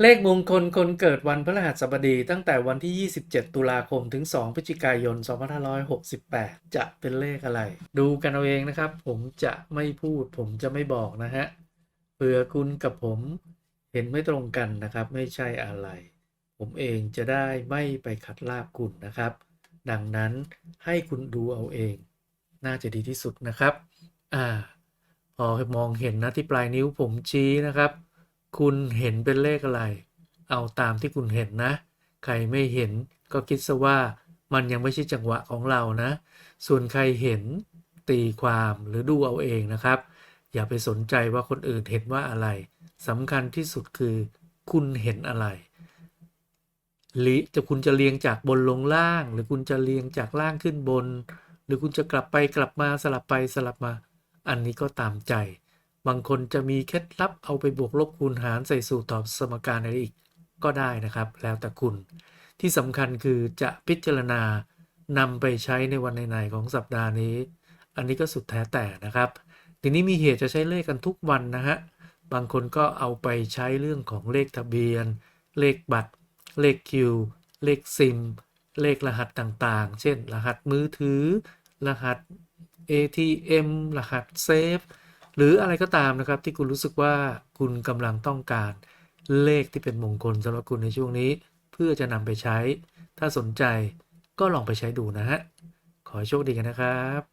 เลขมงคลคนเกิดวันพฤหัสบดีตั้งแต่วันที่ 27 ตุลาคมถึง 2 พฤศจิกายน 2568 จะเป็นเลขอะไร ดูกันเอาเองนะครับ ผมจะไม่พูด ผมจะไม่บอกนะฮะเผื่อคุณกับผมเห็นไม่ตรงกันนะครับ ไม่ใช่อะไร ผมเองจะได้ไม่ไปขัดลาบคุณนะครับ ดังนั้นให้คุณดูเอาเอง น่าจะดีที่สุดนะครับ อ่า พอมองเห็นนะที่ปลายนิ้วผมชี้นะครับ คุณเห็นเป็นเลขอะไร เอาตามที่คุณเห็นนะ ใครไม่เห็นก็คิดซะว่ามันยังไม่ใช่จังหวะของเรานะ ส่วนใครเห็นตีความหรือดูเอาเองนะครับ อย่าไปสนใจว่าคนอื่นเห็นว่าอะไรสำคัญที่สุดคือคุณเห็นอะไรหรือจะคุณจะเรียงจากบนลงล่าง หรือคุณจะเรียงจากล่างขึ้นบน หรือคุณจะกลับไปกลับมาสลับไปสลับมา อันนี้ก็ตามใจ บางคนจะมีเคล็ดลับเอาไปบวกลบคูณหารใส่สูตรตอบสมการอะไรอีกก็ได้นะครับ แล้วแต่คุณ ที่สำคัญคือจะพิจารณานำไปใช้ในวันไหนๆของสัปดาห์นี้ อันนี้ก็สุดแท้แต่นะครับ ทีนี้มีเหตุจะใช้เลขกันทุกวันนะฮะ บางคนก็เอาไปใช้เรื่องของเลขทะเบียน เลขบัตร เลขคิว เลขซิม เลขรหัสต่างๆ เช่น รหัสมือถือ รหัส ATM รหัสเซฟ หรืออะไรก็ตามนะครับที่คุณรู้สึกว่าคุณกำลังต้องการเลขที่เป็นมงคลสำหรับคุณในช่วงนี้ เพื่อจะนำไปใช้ ถ้าสนใจก็ลองไปใช้ดูนะฮะ ขอโชคดีกันนะครับ